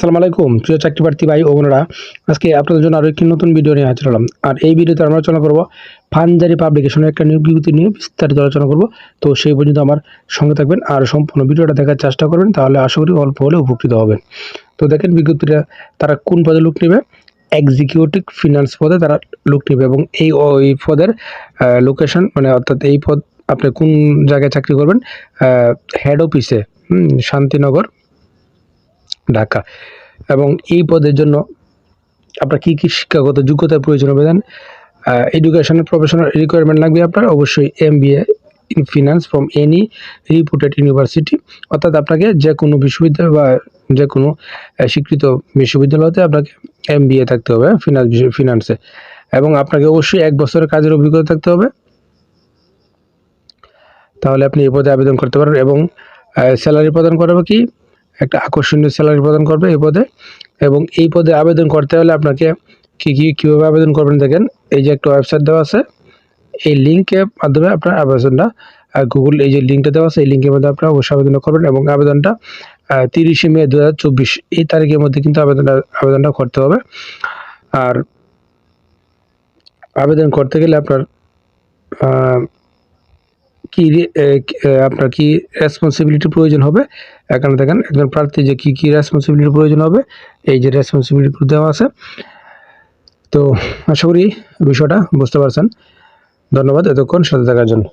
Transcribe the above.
আসসালামু আলাইকুম। প্রিয় চাকরি প্রার্থী ভাই ও বোনেরা, আজকে আপনাদের জন্য আরও একটি নতুন ভিডিও নিয়ে হাজির আর এই ভিডিওতে আমরা আলোচনা করব ফানজারি পাবলিকেশনের একটা নিয়োগ বিজ্ঞপ্তি নিয়ে বিস্তারিত আলোচনা করব। তো সেই পর্যন্ত আমার সঙ্গে থাকবেন আর সম্পূর্ণ ভিডিওটা দেখার চেষ্টা করবেন, তাহলে আশা করি অল্প হলে উপকৃত হবেন। তো দেখেন বিজ্ঞপ্তিটা, তারা কোন পদে লোক নেবে? এক্সিকিউটিভ ফিনান্স পদে তারা লোক নেবে এবং এই ওই পদের লোকেশন মানে অর্থাৎ এই পদ আপনি কোন জায়গায় চাকরি করবেন? হেড অফিসে শান্তিনগর। ঢাকা। এবং এই পদের জন্য আপনার কী কী শিক্ষাগত যোগ্যতার প্রয়োজন হবে দেন এডুকেশনাল প্রফেশনাল রিকোয়ারমেন্ট লাগবে আপনার, অবশ্যই M in finance from any reputed university অর্থাৎ আপনাকে যে কোনো বিশ্ববিদ্যালয় বা যে কোনো স্বীকৃত বিশ্ববিদ্যালয়তে আপনাকে এম থাকতে হবে ফিনান্স ফিনান্সে এবং আপনাকে অবশ্যই এক বছরের কাজের অভিজ্ঞতা থাকতে হবে। তাহলে আপনি এই পদে আবেদন করতে পারবেন এবং স্যালারি প্রদান করবে কি? একটা আকর্ষণীয় স্যালারি প্রদান করবে এই পদে এবং এই পদে আবেদন করতে হলে আপনাকে কী কী, কীভাবে আবেদন করবেন দেখেন, এই যে একটা ওয়েবসাইট দেওয়া আছে, এই লিঙ্কের মাধ্যমে আপনার আবেদনটা গুগল এই যে লিঙ্কটা দেওয়া আছে, এই লিঙ্কের মধ্যে আপনারা অবশ্যই আবেদন করবেন এবং আবেদনটা তিরিশে মে দু হাজার চব্বিশ, এই তারিখের মধ্যে কিন্তু আবেদনটা আবেদনটা করতে হবে। আর আবেদন করতে গেলে আপনার কি আপনার কি রেসপন্সিবিলিটি প্রয়োজন হবে? এখানে দেখেন, একজন প্রার্থী যে কি কি রেসপন্সিবিলিটি প্রয়োজন হবে? এই যে রেসপন্সিবিলিটি দেওয়া আছে। তো আশা করি বিষয়টা বুঝতে পারছেন। ধন্যবাদ এতক্ষণ সাথে থাকার জন্য।